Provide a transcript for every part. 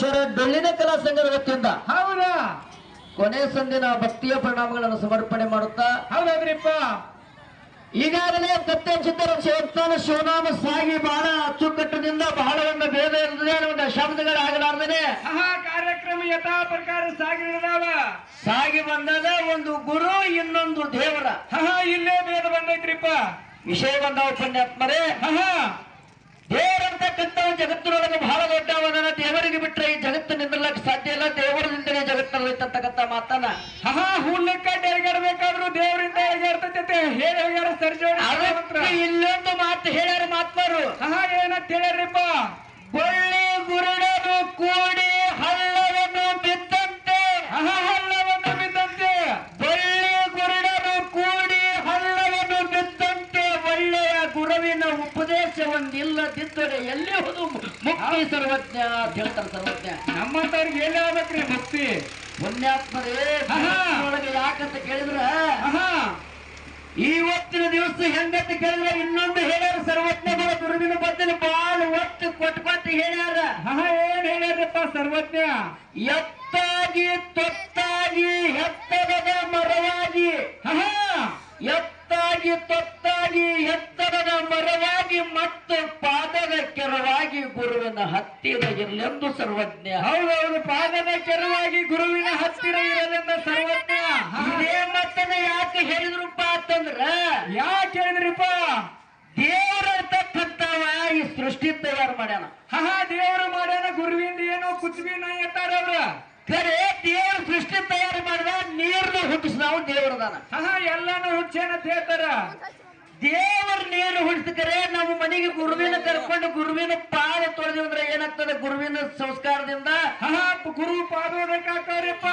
ಬಸವೇಶ್ವರ ಬೆಳ್ಳಿನ ಕಲಾ ಸಂಘದ ವತಿಯಿಂದ. ಹೌದಾ? ಕೊನೆ ಸಂದಿನ ಭಕ್ತಿಯ ಪರಿಣಾಮಗಳನ್ನು ಸಮರ್ಪಣೆ ಮಾಡುತ್ತಾ. ಹೌದ್ರಿಪ್ಪ ಈಗಾಗಲೇ ಕತ್ತೆ ಚಿತ್ತರ ಶಿವಸ್ಥಾನ ಶಿವನಾಮ ಸಾಗಿ ಬಹಳ ಅಚ್ಚುಕಟ್ಟದಿಂದ ಬಹಳ ಒಂದು ಭೇದ ಇರ್ತದೆ ಒಂದು ಶಬ್ದಗಳಾಗಲಾರ್ದೇ ಕಾರ್ಯಕ್ರಮ ಯಥಾ ಪ್ರಕಾರ ಸಾಗಿದಾವ ಸಾಗಿ ಬಂದಾಗ ಒಂದು ಗುರು ಇನ್ನೊಂದು ದೇವರ. ಹಾ ಇಲ್ಲೇ ಭೇದ ಬಂದೈತ್ರಿಪ್ಪ. ವಿಷಯ ಬಂದಾವ ಪುಣ್ಯಾತ್ಮರೇ ಆಹಾ ದೇವರಂತಕ್ಕಂಥ ಜಗತ್ತಿನೊಳಗೆ ಬಹಳ ದೊಡ್ಡವನ ದೇವರಿಗೆ ಬಿಟ್ರೆ ಈ ಜಗತ್ತು ನಿಂದಿರ್ಲಕ್ಕೆ ಸಾಧ್ಯ ಇಲ್ಲ? ದೇವರಿಂದಲೇ ಜಗತ್ತಿನಲ್ಲಿ ಇರ್ತಕ್ಕಂಥ ಮಾತನ್ನ. ಹಹಾ ಹುಲ್ಲಕ್ಕ ಎಡಗಡ್ಬೇಕಾದ್ರು ದೇವರಿಂದ ಎಡಗಡ್ತೈತೆ ಹೇಳಿ ಹೋಗ್ಯಾರ ಸರ್ಜೋಡಿ ಇಲ್ಲೊಂದು ಮಾತು ಹೇಳ್ಯಾರ ಮಾತ್ಮರು ಹಹಾ ಏನಂತ ಹೇಳ್ಯಾರ್ರಿಪ್ಪ? ಉಪದೇಶವನ್ನಿಲ್ಲದಿದ್ದರೆ ಎಲ್ಲಿ ಹೋದು? ಮುಕ್ತಿ ಸರ್ವಜ್ಞ ಅಂತ ಹೇಳ್ತಾರೆ ಸರ್ವಜ್ಞ. ನಮ್ಮಂತವ್ರಿಗೆ ಎಲ್ಲಿ ಆಗ್ಬೇಕ್ರಿ ಮುಕ್ತಿ? ಪುಣ್ಯಾತ್ಮರೇ. ಒಳಗೆ ಯಾಕಂತ ಕೇಳಿದ್ರ ಇವತ್ತಿನ ದಿವಸ ಹೆಂಗಂತ ಕೇಳಿದ್ರೆ ಇನ್ನೊಂದು ಹೇಳ್ಯಾರ ಸರ್ವಜ್ಞಗಳ ದುರ್ದಿನ ಬದ್ದಲ್ಲಿ ಬಾಳು ಒಟ್ಟು ಕೊಟ್ಟು ಕೊಟ್ಟು ಹೇಳ್ಯಾರ. ಏನ್ ಹೇಳ್ಯಾರಪ್ಪ ಸರ್ವಜ್ಞ? ಎತ್ತಾಗಿ ತೊತ್ತಾಗಿ ಎತ್ತರದ ಮರವಾಗಿ. ಎತ್ತಾಗಿ ತೊತ್ತಾಗಿ ಎತ್ತರದ ಮರವಾಗಿ ಮತ್ತು ಗುರುವಿನ ಹತ್ತಿರ ಇರಲೆಂದು ಸರ್ವಜ್ಞ. ಹೌದೌದು ಪಾದದ ಕೆರವಾಗಿ ಗುರುವಿನ ಹತ್ತಿರ ಇರಲೆಂದ ಸರ್ವಜ್ಞ. ಮತ್ತನ್ನ ಯಾಕೆ ಹೇಳಿದ್ರಪ್ಪ ಅಂತಂದ್ರ ಯಾಕೆ ಹೇಳಿದ್ರಿಪ್ಪ? ದೇವರ ಇರ್ತಕ್ಕಂಥವ ಈ ಸೃಷ್ಟಿ ತಯಾರು ಮಾಡ್ಯಾನ. ಹಹ ದೇವರು ಮಾಡ್ಯಾನ ಗುರುವಿಂದ ಏನೋ ಕುಚ್ಬಿ ನಾ ಎತ್ತಾರ ಅವ್ರ. ಖರೆ ದೇವ್ರ ಸೃಷ್ಟಿ ತಯಾರು ಮಾಡಿದ ನೀರ್ನ ಹುಟ್ಟಿಸಿದವ ದೇವ್ರದಾನ. ಹಾ ಎಲ್ಲಾನು ಹುಚ್ಚೇನ ಹೇಳ್ತಾರ. ದೇವರ ನೀರು ಹುಟ್ಟಿಸ್ಕರೆ ನಮ್ಮ ಮನೆಗೆ ಗುರುವಿನ ಕರ್ಕೊಂಡು ಗುರುವಿನ ಪಾದ ತೊಳೆದಿವಿ ಅಂದ್ರೆ ಏನಾಗ್ತದೆ? ಗುರುವಿನ ಸಂಸ್ಕಾರದಿಂದ? ಗುರು ಪಾದೋದಕ್ಕಾಕವ್ರಿಪ್ಪ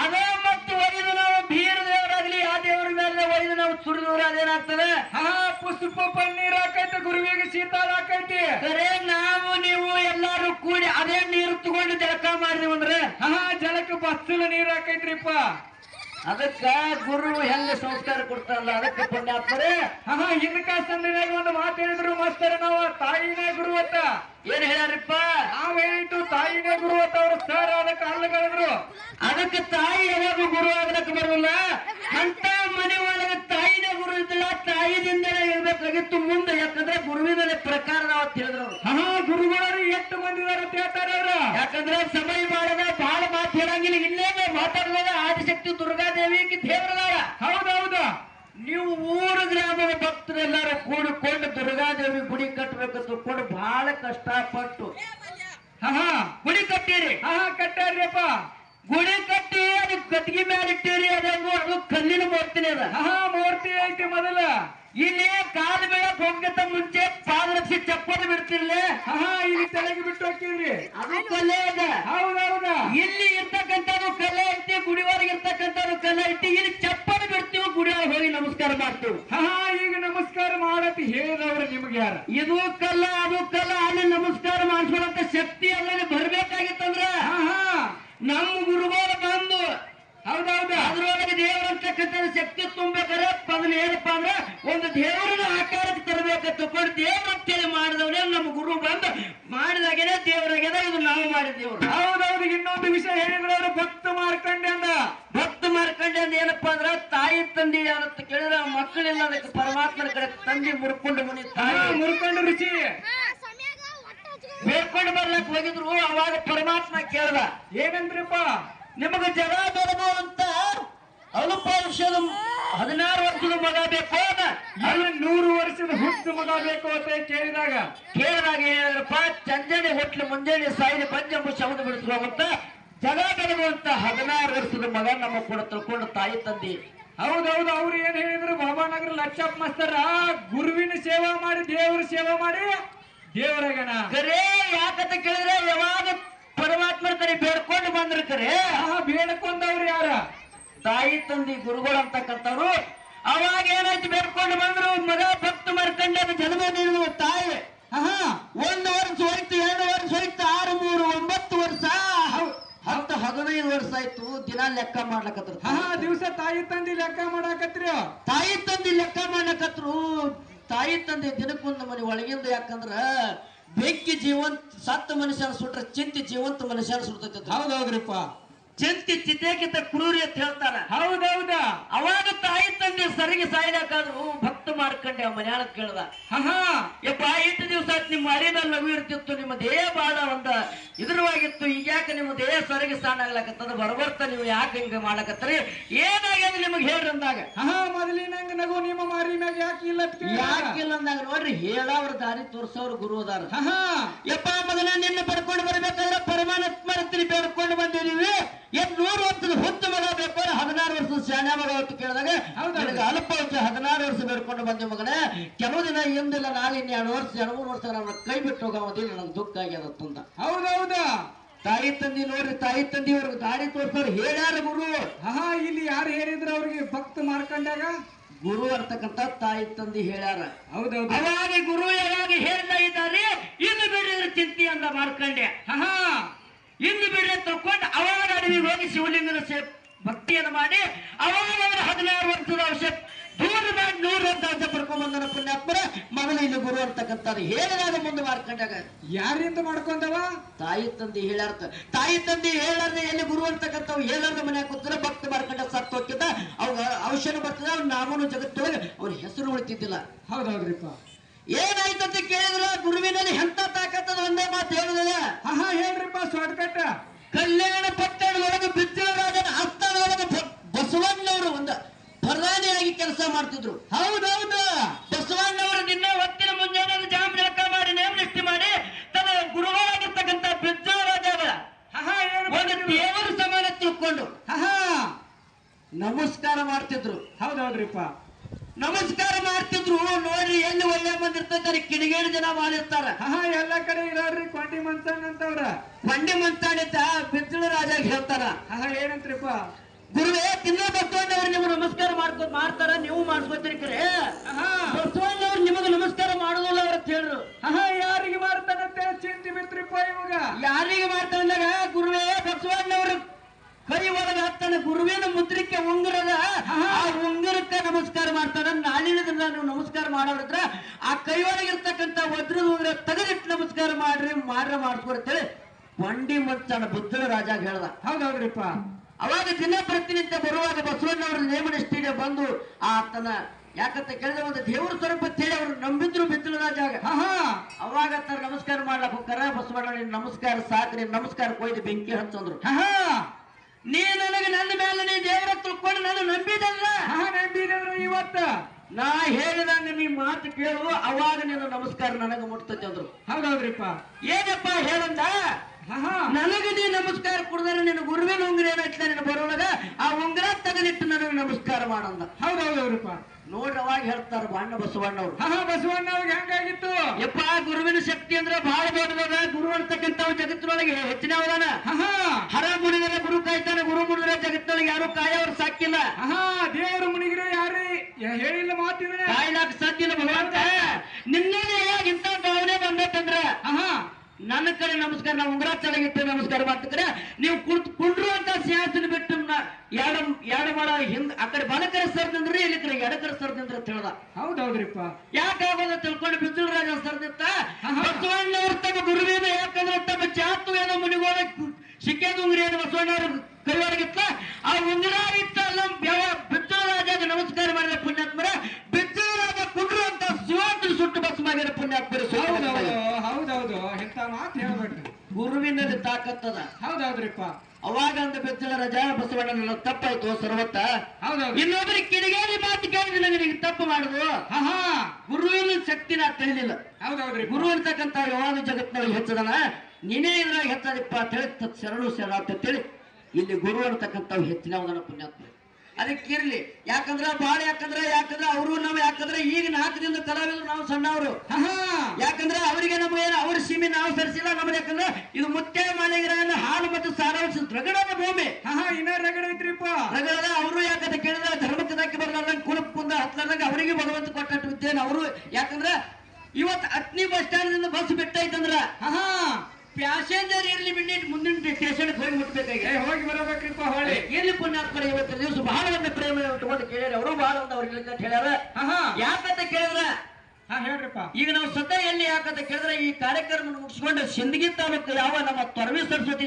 ಅದೇ ಮತ್ತು ಒಯ್ದು ನಾವು ಬೀರ ದೇವರಾಗ್ಲಿ ಆ ದೇವರ ಮೇಲೆ ಒಯ್ದು ನಾವು ಸುರಿದವ್ರ ಅದೇನಾಗ್ತದೆ? ಹಾ ಪುಷ್ಪ ಪನ್ನೀರ್ ಹಾಕೈತೆ ಗುರುವಿಗೆ ಶೀತಾಳ ಹಾಕೈತಿ. ಖರೆ ನಾವು ನೀವು ಎಲ್ಲಾರು ಕೂಡಿ ಅದೇ ನೀರು ತಗೊಂಡು ಜಳಕ ಮಾಡಿದ್ವಿ ಅಂದ್ರೆ? ಹಾ ಜಲಕ್ಕೆ ಬಸ್ಸಿನ ನೀರ್ ಹಾಕೈತ್ರಿಪ್ಪ. ಅದಕ್ಕ ಗುರು ಹೆಂಗ ಸಂಸ್ಕಾರ ಕೊಡ್ತಾರಲ್ಲ ಅದಕ್ಕೆ ಪುಣ್ಯಾತ್ಮರೇ. ಹಾ ಹಿಂದಕ ಸಂದಿನಾಗ ಒಂದು ಮಾತು ಹೇಳಿದ್ರು ಮಾಸ್ತರ ನಾವು ತಾಯಿನೇ ಗುರು ಅಂತ. ಏನ್ ಹೇಳ್ಯಾರಪ್ಪ? ನಾವ್ ಹೇಳಿದ್ದು ತಾಯಿನೇ ಗುರು ಅಂತ ಅವ್ರು ಸರ್ ಅದಕ್ಕೆ ಅಲ್ಲಗಳಿದ್ರು ಅದಕ್ಕೆ ತಾಯಿ ಯಾವಾಗ ಗುರು ಆಗದಕ್ಕೆ ಬರಲ್ಲ ಅಂತ ಮನೆ ಒಳಗೆ ತಾಯಿನೇ ಗುರು ಇದ್ದಲ್ಲ ತಾಯಿದಿಂದಲೇ ಇರ್ಬೇಕಾಗಿತ್ತು ಮುಂದೆ ಯಾಕಂದ್ರೆ ಗುರುವಿನ ಪ್ರಕಾರ ನಾವು ತಿಳಿದ್ರು ಅವ್ರು. ಹಾ ಗುರುಗಳು ಎಷ್ಟು ಮಂದಿ ಇದಾರೆ ಅಂತ ಹೇಳ್ತಾರೆ ಅವ್ರು ಯಾಕಂದ್ರೆ ಸಮಯ ಮಾಡದ ಬಹಳ ಮಾತು ಹೇಳಂಗಿಲ್ಲ ಇಲ್ಲೇ ಮಾತಾಡೋದ ಆದಿಶಕ್ತಿ ದುರ್ಗಾದೇವಿಗೆ ದೇವರದಾರ ಹೌದೌದು ನೀವು ಊರು ಗ್ರಾಮದ ಭಕ್ತರೆಲ್ಲರೂ ಕೂಡಿಕೊಂಡು ದುರ್ಗಾದೇವಿ ಗುಡಿ ಕಟ್ಟಬೇಕಂತ ಕೊಂಡು ಬಹಳ ಕಷ್ಟಪಟ್ಟು. ಹಾ ಹಾ. ಗುಡಿ ಕಟ್ಟೀರಿ. ಹಾ ಕಟ್ಟಾರ್ರಿಪ್ಪ. ಗುಡಿ ಕಟ್ಟಿ ಅದು ಕಟ್ಟಿಗೆ ಮೇಲೆ ಇಟ್ಟಿರಿ ಅದನ್ನು ಅದು ಕಲ್ಲಿನ ಮೂರ್ತಿನೇ ಅದ. ಹಾ ಮೂರ್ತಿ ಐತಿ ಮೊದಲ. ಇಲ್ಲಿ ಕಾಲ್ ಬೀಳಕ್ ಹೋಗಕ್ಕಿಂತ ಮುಂಚೆ ಪಾದರಕ್ಷಿ ಚಪ್ಪಲಿ ಬಿಡ್ತಿರ್ಲಿ. ಹಾ ಇಲ್ಲಿ ತಲೆಗೆ ಬಿಟ್ಟು ಹೋಗ್ತೀವ್ರಿ ಅದು ಅದ. ಹೌದೌದ? ಇಲ್ಲಿ ಇರ್ತಕ್ಕಂಥದ್ದು ಕಲೆ ಐತಿ ಗುಡಿ ಒಳಗೆ ಇರ್ತಕ್ಕಂಥದ್ದು ಕಲೆ ಐತಿ. ಇಲ್ಲಿ ಚಪ್ಪಲಿ ಬಿಡ್ತೀವಿ ಗುಡಿ ಒಳಗೆ ಹೋಗಿ ನಮಸ್ಕಾರ ಮಾಡ್ತೀವಿ. ಹಾ ಈಗ ನಮಸ್ಕಾರ ಮಾಡತ್ ಹೇಳಿದವ್ರು ನಿಮ್ಗೆ ಯಾರ? ಇದು ಕಲ್ಲ ಅದು ಕಲ್ಲ ಅಲ್ಲಿ ನಮಸ್ಕಾರ ಮಾಡಿಸ್ಕೊಳಂತ ಶಕ್ತಿ ಅಲ್ಲಿ ಬರ್ಬೇಕಾಗಿತ್ತಂದ್ರ. ಹಾ ನಮ್ಮ ಗುರುಗಳು ಬಂದು ಹೌದೌದು ಅದ್ರೊಳಗೆ ದೇವರಂತಕ್ಕಂಥ ಶಕ್ತಿ ತುಂಬಬೇಕಾದ್ರೆ ಅದನ್ನ ಏನಪ್ಪಾ ಅಂದ್ರೆ ಒಂದು ದೇವರನ್ನ ಆಕಾರಕ್ಕೆ ತರಬೇಕು ತಕೊಂಡು ದೇವ್ರ ಮಾಡಿದವನೇ ನಮ್ಮ ಗುರು ಬಂದು ಮಾಡಿದಾಗೇನೆ ದೇವರಾಗ್ಯದ ಇದು ನಾವು ಮಾಡಿದ ದೇವ್ರು ಹೌದೌದು ಇನ್ನೊಂದು ವಿಷಯ ಹೇಳಿದ್ರು ಅವ್ರು ಭಕ್ತ ಮಾರ್ಕಂಡೆ ಅಂದ. ಭಕ್ತ ಮಾರ್ಕಂಡೆ ಅಂದ ಏನಪ್ಪಾ ಅಂದ್ರೆ ತಾಯಿ ತಂದೆ ಅಂತ ಕೇಳಿದ್ರೆ ಮಕ್ಕಳಿಲ್ಲ ಅದಕ್ಕೆ ಪರಮಾತ್ಮನ ಕಡೆ ತಂದೆ ಮುರ್ಕೊಂಡು ಮುನಿ ತಾಯಿ ಮುರ್ಕೊಂಡು ರುಚಿ ಬೇಡ್ಕೊಂಡು ಬರ್ಲಕ್ ಹೋಗಿದ್ರು ಅವಾಗ ಪರಮಾತ್ಮ ಕೇಳ್ದ ಏನಂದ್ರಪ್ಪ ನಿಮಗ ಜಗ ದೊರಬೋ ಅಂತ ಅಲ್ಪ ವರ್ಷದ ಹದಿನಾರು ವರ್ಷದ ಮಗ ಬೇಕು ಅಲ್ಲಿ ನೂರು ವರ್ಷದ ಹುಟ್ಟು ಮಗ ಬೇಕು ಅಂತ ಕೇಳಿದಾಗ ಕೇಳಿದಾಗ ಹೇಳಿದ್ರಪ್ಪ ಚಂಜನೆ ಹೊಟ್ಲು ಮುಂಜಾನೆ ಸಾಯಿನ ಪಂಜಂಬು ಶಬ್ದ ಬಿಡಿಸುವಂತ ಜಗ ಬೆಳಗುವಂತ ಹದಿನಾರು ವರ್ಷದ ಮಗ ನಮ್ಮ ಕೂಡ ತಿಳ್ಕೊಂಡು ತಾಯಿ ತಂದಿ. ಹೌದೌದು ಅವ್ರು ಏನ್ ಹೇಳಿದ್ರು ಬಾಬಾನಗರ ಲಕ್ಷಪ್ಪ ಮಸ್ತರ ಗುರುವಿನ ಸೇವಾ ಮಾಡಿ ದೇವರ ಸೇವಾ ಮಾಡಿ ದೇವರಾಗಣ ಕರೇ ಯಾಕಂತ ಕೇಳಿದ್ರೆ ಯಾವಾಗ ಪರಮಾತ್ಮರ ಕರೆ ಬೇಡ್ಕೊಂಡು ಬಂದಿರ್ತಾರೆ ಬೇಡ್ಕೊಂಡವ್ರು ಯಾರ? ತಾಯಿ ತಂದೆ ಗುರುಗಳು ಅಂತಕ್ಕಂಥವ್ರು. ಅವಾಗ ಏನಾಯ್ತು ಬೇಡ್ಕೊಂಡು ಬಂದ್ರು? ಮಗ ಭಕ್ತ ಮರ್ಕಂಡ ಜನ್ಮ ನೀಡುವ ತಾಯಿ. ಒಂದು ವರ್ಷ ಹೋಯ್ತು ಎರಡು ವರ್ಷ ಹೋಯ್ತು ಆರು ಮೂರು ಒಂಬತ್ತು ವರ್ಷ. ಹತ್ತು ಹದಿನೈದು ವರ್ಷ ಆಯ್ತು ದಿನ ಲೆಕ್ಕ ಮಾಡ್ಲಕತ್ರ. ದಿವಸ ತಾಯಿ ತಂದಿ ಲೆಕ್ಕ ಮಾಡಾಕತ್ರಿ. ತಾಯಿ ತಂದೆ ತಾಯಿ ತಂದೆ ದಿನಕ್ಕೊಂದು ಮನೆ ಒಳಗಿಂದ ಯಾಕಂದ್ರ ಬೆಂಕಿ ಜೀವಂತ ಸತ್ತ ಮನುಷ್ಯನ ಸುಟ್ರೆ ಚಿಂತೆ ಜೀವಂತ ಮನುಷ್ಯನ ಸುಡ್ತೈತೆ. ಹೌದೌದ್ರಿಪ್ಪ ಚಿಂತಿ ಚಿತೇಕಿತ ಕ್ರೂರಿ ಅಂತ ಹೇಳ್ತಾರ. ಹೌದೌದ. ಅವಾಗ ತಾಯಿ ತಂದೆ ಸರಿಗೆ ಸಾಯ್ಬೇಕಾದ್ರು ಭಕ್ತ ಮಾಡ್ಕೊಂಡೆ ಆ ಮನ್ಯಾಳ ಕೇಳ್ದ. ಹಾ ಯಪ್ಪ ಎಂಟು ದಿವಸ ನಿಮ್ಮ ಅರಿನಲ್ಲಿ ನಗು ಇರ್ತಿತ್ತು ನಿಮ್ಮ ದೇಹ ಬಹಳ ಒಂದ ಇದ್ರವಾಗಿತ್ತು ಈಗ ಯಾಕೆ ನಿಮ್ಮ ದೇಹ ಸರಿಗೆ ಸ್ನಾನ ಆಗ್ಲಕತ್ತದ? ಬರಬರ್ತ ನೀವು ಯಾಕೆ ಹಿಂಗ ಮಾಡಕತ್ತರಿ ಏನಾಗ್ಯದ ನಿಮಗೆ ಹೇಳ್ರಿ ಅಂದಾಗ. ಹಾ ಮೊದಲಿನಂಗ ನಗು ನಿಮ್ಮ ಮಾರಿ ಮ್ಯಾಗ ಯಾಕೆ ಇಲ್ಲ ಯಾಕೆ ಇಲ್ಲ ಯಾಕಿಲ್ಲ ಅಂದಾಗ ನೋಡ್ರಿ ಹೇಳವ್ರ ದಾರಿ ತೋರ್ಸವ್ರ ಗುರು ಅದಾರ. ಯಪ್ಪ ಮೊದಲ ನಿನ್ನ ಪಡ್ಕೊಂಡು ಬರ್ಬೇಕಾದ್ರೆ ಪರಮಾತ್ಮ ಹತ್ರ ಬೇಡ್ಕೊಂಡು ಬಂದಿದೀವಿ ಎದ್ ನೂರು ವರ್ಷದ ಹುಟ್ಟು ಮಗ ಬೇಕು ಹದಿನಾರು ವರ್ಷದ ಶಾಣೆ ಮಗ ಅಂತ ಕೇಳಿದಾಗ. ನನಗೆ ಅಲ್ಪ ವರ್ಷ ಹದಿನಾರು ವರ್ಷ ಬೇಡ್ಕೊಂಡು ಬಂದೆ ಮಗನೇ. ಕೆಲವು ದಿನ ಹಿಂದಿಲ್ಲ ನಾಳೆ ಇನ್ನು ಎರಡು ವರ್ಷ ಎರಡು ಮೂರು ವರ್ಷ ನನ್ನ ಕೈ ಬಿಟ್ಟು ಹೋಗೋದಿಲ್ಲ ನನಗೆ ದುಃಖ ಆಗ್ಯದ ತಂದ ಹೌದೌದ ತಾಯಿ ತಂದಿ ನೋಡ್ರಿ ತಾಯಿ ತಂದಿ ಅವ್ರಿಗೆ ದಾರಿ ತೋರ್ಸೋರು ಹೇಳ್ಯಾರ ಗುರು. ಹಾ ಇಲ್ಲಿ ಯಾರು ಹೇಳಿದ್ರು ಅವ್ರಿಗೆ ಭಕ್ತ ಮಾಡ್ಕೊಂಡಾಗ ಗುರು ಅಂತಕ್ಕಂಥ ತಾಯಿ ತಂದಿ ಹೇಳ್ಯಾರ. ಹೌದೌದು. ಗುರು ಯಾವಾಗ ಹೇಳ್ತಾ ಇದ್ದಾರೆ ಇನ್ನು ಬಿಡಿದ್ರೆ ಚಿಂತೆ ಅಂತ ಮಾಡ್ಕೊಂಡೆ ಹಾ ಇನ್ನು ಬಿಡ್ರೆ ತಕ್ಕೊಂಡು ಅವಾಗ ಅಡವಿ ಹೋಗಿ ಶಿವಲಿಂಗನ ಸೇ ಭಕ್ತಿಯನ್ನು ಮಾಡಿ ಅವಾಗ ಅವರ ಹದಿನಾರು ವರ್ಷದ ವರ್ಷ ದೂರ ಮಾಡಿ ನೂರ ಅಂತ ವರ್ಷ ಬಂದನ ಪುಣ್ಯಾತ್ಮರ ಮಗನ ಇಲ್ಲಿ ಗುರು ಅಂತಕ್ಕಂಥದ್ದು ಹೇಳಿದಾಗ ಮುಂದೆ ಮಾಡ್ಕೊಂಡಾಗ ಯಾರಿಂದ ಮಾಡ್ಕೊಂಡವ? ತಾಯಿ ತಂದೆ ಹೇಳಾರ್ತ ತಾಯಿ ತಂದೆ ಹೇಳಾರ್ದೆ ಎಲ್ಲಿ ಗುರು ಅಂತಕ್ಕಂಥವು ಹೇಳಾರ್ದ ಮನೆ ಕೂತರ ಭಕ್ತ ಮಾಡ್ಕೊಂಡ ಸತ್ತು ಹೋಗ್ತಿದ್ದ ಅವಾಗ ಔಷಧ ಬರ್ತದ ಅವ್ನ ನಾಮನು ಜಗತ್ತೊಳಗೆ ಅವ್ರ ಹೆಸರು ಉಳಿತಿದ್ದಿಲ್ಲ. ಹೌದೌದ್ರಿಪ್ಪ. ಏನಾಯ್ತಂತ ಕೇಳಿದ್ರ ಗುರುವಿನಲ್ಲಿ ಎಂತ ತಾಕತ್ತದ ಒಂದೇ ಮಾತು ಹೇಳುದಿಲ್ಲ. ಹಾ ಹೇಳ್ರಿಪ್ಪ ಶಾರ್ಟ್ಕಟ್ ಕಲ್ಯಾಣ ಪಟ್ಟಣದೊಳಗೆ ಬಿದ್ದರಾಜನ ಆಸ್ಥಾನದೊಳಗೆ ಬ- ಬಸವಣ್ಣವರು ಒಂದು ಪ್ರಧಾನಿಯಾಗಿ ಕೆಲಸ ಮಾಡ್ತಿದ್ರು ಹೌದೌದು ಬಸವಣ್ಣವರು ನಿನ್ನೆ ಹೊತ್ತಿನ ಮುಂಜಾನೆ ಜಾಮ್ ಜಳಕ ಮಾಡಿ ನೇಮನಿಷ್ಠೆ ಮಾಡಿ ತನ್ನ ಗುರುಗಳಾಗಿರ್ತಕ್ಕಂಥ ಬಿದ್ದರಾಜ ಹಾ ಒಂದು ದೇವರ ಸಮಾನ ತಿಳ್ಕೊಂಡು ಹಾ ನಮಸ್ಕಾರ ಮಾಡ್ತಿದ್ರು ಹೌದೌದ್ರಿಪ್ಪ ನಮಸ್ಕಾರ ಮಾಡ್ತಿದ್ರು ನೋಡ್ರಿ ಎಲ್ಲಿ ಒಳ್ಳೆ ಬಂದಿರ್ತಾರೆ ಕಿಡಿಗೇಡಿ ಜನ ಮಾಡಿರ್ತಾರ. ಹಾ ಎಲ್ಲ ಕಡೆ ಇರೋರ್ರಿ ಕೊಂಡಿ ಮಂತಾನ್ ಅಂತವ್ರ. ಬಂಡಿ ಮಂತಾಡಿದ್ದ ಬಿದ್ದಳ ರಾಜ ಹೇಳ್ತಾರ. ಹಾ ಏನಂತ್ರಿಪ್ಪ? ಗುರುವೇ ತಿನ್ನ ಬಸವಣ್ಣವ್ರು ನಿಮ್ಗೆ ನಮಸ್ಕಾರ ಮಾಡ್ಕೊ ಮಾಡ್ತಾರ ನೀವು ಮಾಡ್ಕೋತೀರಿ ಕರೆ. ಬಸವಣ್ಣವ್ರು ನಿಮಗೆ ನಮಸ್ಕಾರ ಮಾಡೋದಿಲ್ಲ ಅವ್ರ ಹೇಳ್ರು. ಹಾ ಯಾರಿಗೆ ಮಾಡ್ತಾನಂತ ಚಿಂತೆ ಬಿತ್ರಿಪ್ಪ ಇವಾಗ. ಯಾರಿಗೆ ಮಾಡ್ತಾನಂದಾಗ ಗುರುವೇ ಬಸವಣ್ಣವ್ರು ಕೈ ಒಳಗೆ ಹಾಕ್ತಾನೆ. ಗುರುವಿನ ಮುದ್ರಿಕೆ ಉಂಗುರದ ಆ ಉಂಗುರಕ್ಕೆ ನಮಸ್ಕಾರ ದಿನ ನೀವು ನಮಸ್ಕಾರ ಮಾಡೋರಿದ್ರ ಆ ಕೈ ಒಳಗಿರ್ತಕ್ಕಂಥ ವಜ್ರದ ಅಂದ್ರೆ ತೆಗೆದಿಟ್ಟು ನಮಸ್ಕಾರ ಮಾಡ್ರಿ ಮಾಡ್ರ ಮಾಡಿಸ್ಕೊಡ್ತೇಳಿ ಬಂಡಿ ಮಂಚಾಣ ಬುದ್ಧನ ರಾಜ ಹೇಳ್ದ. ಹೌದೌದ್ರಿಪ್ಪ. ಅವಾಗ ದಿನ ಪ್ರತಿನಿತ್ಯ ಬರುವಾಗ ಬಸವಣ್ಣವರ ನೇಮನಿಷ್ಠಿಗೆ ಬಂದು ಆತನ ಯಾಕಂತ ಕೇಳಿದ ಒಂದು ದೇವ್ರ ಸ್ವರೂಪ ಹೇಳಿ ಅವ್ರು ನಂಬಿದ್ರು ಬಿದ್ದಲು ರಾಜಾಗ ಹಾ ಅವಾಗ ತರ ನಮಸ್ಕಾರ ಮಾಡ್ಲಕ್ ಹೋಗ್ತಾರ ಬಸವಣ್ಣ ನಿನ್ ನಮಸ್ಕಾರ ಸಾಕು ನಿನ್ ನಮಸ್ಕಾರ ಕೊಯ್ದು ಬೆಂಕಿ ಹಚ್ಚಂದ್ರು. ಹಾ ನೀ ನನಗೆ ನನ್ನ ಮೇಲೆ ನೀ ದೇವರ ತಿಳ್ಕೊಂಡು ನಾನು ನಂಬಿದಲ್ಲ ಹಾ ನಂಬಿದ್ರು ಇವತ್ತ. ನಾ ಹೇಳಿದಂಗ ನೀ ಮಾತು ಕೇಳು ಅವಾಗ ನಿನ್ನ ನಮಸ್ಕಾರ ನನಗೆ ಮುಟ್ತೈತೆ ಅಂದ್ರು. ಹೌದೌದ್ರಿಪ್ಪ. ಏನಪ್ಪ ಹೇಳಂದ? ನನಗೆ ನೀ ನಮಸ್ಕಾರ ಕೊಡಿದ್ರೆ ನಿನ್ನ ಗುರುವಿನ ಉಂಗುರ ಏನಾಯ್ತ ನಿನ್ನ ಬರೋಳಗ ಆ ಉಂಗುರ ತಗದಿಟ್ಟು ನನಗೆ ನಮಸ್ಕಾರ ಮಾಡಂದ. ಹೌದೌದವ್ರಿಪ್ಪ ನೋಡ್ರಿ ಅವಾಗ ಹೇಳ್ತಾರ ಬಾಣ್ಣ ಬಸವಣ್ಣವ್ರು. ಹಾ ಬಸವಣ್ಣ ಅವ್ರಿಗೆ ಹೆಂಗಾಗಿತ್ತು. ಯಪ್ಪ ಗುರುವಿನ ಶಕ್ತಿ ಅಂದ್ರೆ ಬಹಳ ದೊಡ್ಡದ ಗುರು ಅಂತಕ್ಕಂಥವ್ ಜಗತ್ತಿನೊಳಗೆ ಹೆಚ್ಚಿನ ಅವದಾನ ಹರ ಮುಡಿದರೆ ಗುರು ಕಾಯ್ತಾನೆ ಗುರು ಮುಡಿದ್ರೆ ಜಗತ್ತಿನೊಳಗೆ ಯಾರು ಕಾಯವ್ರು ಸಾಕಿಲ್ಲ. ಹಾ ದೇವ್ರ ಮುನಿಗಿರೋ ಹೇಳಿಲ್ಲ ಮಾತಿದ್ರೆ. ಕಾಯ್ಲಾಕ ಸಾಧ್ಯ ಇಲ್ಲ ಭಗವಂತ. ನಿನ್ನೆ ಇಂಥ ಭಾವನೆ ಬಂದೈತಂದ್ರ ಹಾ ನನ್ನ ಕಡೆ ನಮಸ್ಕಾರ ನಾವು ಉಂಗ್ರ ತಳಗಿಟ್ಟು ನಮಸ್ಕಾರ ಮಾಡ್ತಿದ್ರೆ ನೀವು ಕುಂತ್ ಕುಂಡ್ರು ಅಂತ ಸಿಂಹಾಸನ ಬಿಟ್ಟು ಎರಡು ಎರಡು ಮಾಡ ಹಿಂದ್ ಆ ಕಡೆ ಬಲಕರ ಸರ್ದಂದ್ರೆ ಇಲ್ಲಿ ಕಡೆ ಎಡಕರ ಸರ್ದಂದ್ರೆ ಅಂತ ಹೇಳ್ದ ಹೌದೌದ್ರಿಪ್ಪ. ಯಾಕಾಗೋದ ತಿಳ್ಕೊಂಡು ಬಿದ್ದಳು ರಾಜ ಸರ್ದಿತ್ತ. ಬಸವಣ್ಣವ್ರು ತಮ್ಮ ಗುರುವಿನ ಯಾಕಂದ್ರೆ ತಮ್ಮ ಚಾತು ಏನೋ ಮುನಿಗೋಳ ಸಿಕ್ಕೆ ಉಂಗ್ರಿ ಏನು ಬಸವಣ್ಣವ್ರ ಕೈಯೊಳಗಿತ್ತ. ಆ ಉಂಗ್ರ ಇತ್ತ ಅಲ್ಲ ಬಿದ್ದಳು ರಾಜಾಗ ನಮಸ್ಕಾರ ಮಾಡಿದ ಪುಣ್ಯಾತ್ಮರ ಬಿದ್ದಳು ರಾಜ ಕುಂಡ್ರು ಅಂತ ಶಿವಾಂತ ಸುಟ್ಟು ಭಸ್ಮಾಗಿರೋ ಪುಣ್ಯಾತ್ಮರ ಹೌದೌದು ಹೌದೌದು ಎಂತ ಮಾತು ಹೇಳ್ಬೇಡ್ರಿ ತಾಕತ್ತದ ಹೌದೌದ್ರಿಪ್ಪ. ಅವಾಗ ಅಂದ ಬೆಚ್ಚಲ ರಜಾ ಬಸವಣ್ಣ ನನ್ನ ತಪ್ಪಾಯ್ತು ಸರ್ವತ್ತ. ಹೌದೌದು ಇನ್ನೊಬ್ಬರಿಗೆ ಕಿಡಿಗೇಡಿ ಮಾತು ಕೇಳಿದ್ರೆ ನನಗೆ ತಪ್ಪು ಮಾಡುದು. ಹಾ ಗುರುವಿನ ಶಕ್ತಿನ ನಾ ತಿಳಿಲಿಲ್ಲ ಹೌದೌದ್ರಿ. ಗುರು ಇರ್ತಕ್ಕಂತ ಯಾವಾಗ ಜಗತ್ತಿನಲ್ಲಿ ಹೆಚ್ಚದನ ನೀನೇ ಇದ್ರಾಗ ಹೆಚ್ಚದಿಪ್ಪ ಅಂತ ಹೇಳಿ ತತ್ ಶರಣು ಶರಣ ಅಂತ ಹೇಳಿ ಇಲ್ಲಿ ಗುರು ಅಂತಕ್ಕಂಥ ಹೆಚ್ಚಿನ ಅವನ ಪುಣ್ಯಾತ್ಮ ಅದಕ್ಕೆ ಇರ್ಲಿ. ಯಾಕಂದ್ರ ಬಾಳ ಯಾಕಂದ್ರ ಯಾಕಂದ್ರ ಅವರು ನಾವು ಯಾಕಂದ್ರೆ ಈಗ ನಾಲ್ಕು ದಿನದ ಕಲಾವಿದ್ರು ನಾವು ಸಣ್ಣವರು. ಯಾಕಂದ್ರೆ ಅವರಿಗೆ ನಮ್ಗೆ ಏನು ಅವ್ರ ಸೀಮೆ ನಾವು ಸರಿಸಿಲ್ಲ ನಮ್ಗೆ ಯಾಕಂದ್ರೆ ಇದು ಮುತ್ತೆ ಮಾಲಿಗರನ್ನ ಹಾಲು ಮತ್ತು ಸಾರಾಂಶ ರಗಡದ ಭೂಮಿ. ಹಾ ಇನ್ನ ರಗಡ ಐತ್ರಿಪ್ಪ ರಗಡದ ಅವರು ಯಾಕಂದ್ರೆ ಕೇಳಿದ್ರೆ ಧರ್ಮಕ್ಕದಕ್ಕೆ ಬರ್ಲಾರ್ದಂಗ ಕುಲಕ್ ಕುಂದ ಹತ್ಲಾರ್ದಂಗ ಅವರಿಗೆ ಭಗವಂತ ಕೊಟ್ಟಟ್ಟು ವಿದ್ಯೆನ ಅವರು. ಯಾಕಂದ್ರ ಇವತ್ತು ಅತ್ನಿ ಬಸ್ ಸ್ಟ್ಯಾಂಡ್ ಬಸ್ ಬಿಟ್ಟೈತಂದ್ರ ಹಾ ಪ್ಯಾಸೆಂಜರ್ ಇರ್ಲಿ ಬಿಟ್ಟು ಮುಂದಿನ ಸ್ಟೇಷನ್ ಹೋಗಿ ಮುಟ್ಬೇಕಾಗಿ ಹೋಗಿ ಬರಬೇಕ್ರಿಪ್ಪ ಹೊಳ್ಳಿ ಎಲ್ಲಿ ಪುಣ್ಯಾತ್ಮರ ಇವತ್ತು ದಿವಸ. ಬಹಳ ಒಂದು ಪ್ರೇಮ ಇಟ್ಟುಕೊಂಡು ಕೇಳ್ಯಾರ. ಅವರು ಬಹಳ ಒಂದು ಅವ್ರಿಗೆ ಹೇಳ್ಯಾರ. ಹಾ ಹಾ ಯಾಕಂತ ಕೇಳಿದ್ರ ಹಾ ಹೇಳ್ರಿಪ್ಪ. ಈಗ ನಾವು ಸದ್ಯ ಎಲ್ಲಿ ಯಾಕಂತ ಕೇಳಿದ್ರೆ ಈ ಕಾರ್ಯಕ್ರಮ ಮುಗಿಸ್ಕೊಂಡು ಸಿಂದಗಿ ತಾಲೂಕು ಯಾವ ನಮ್ಮ ತೊರವಿ ಸರಸ್ವತಿ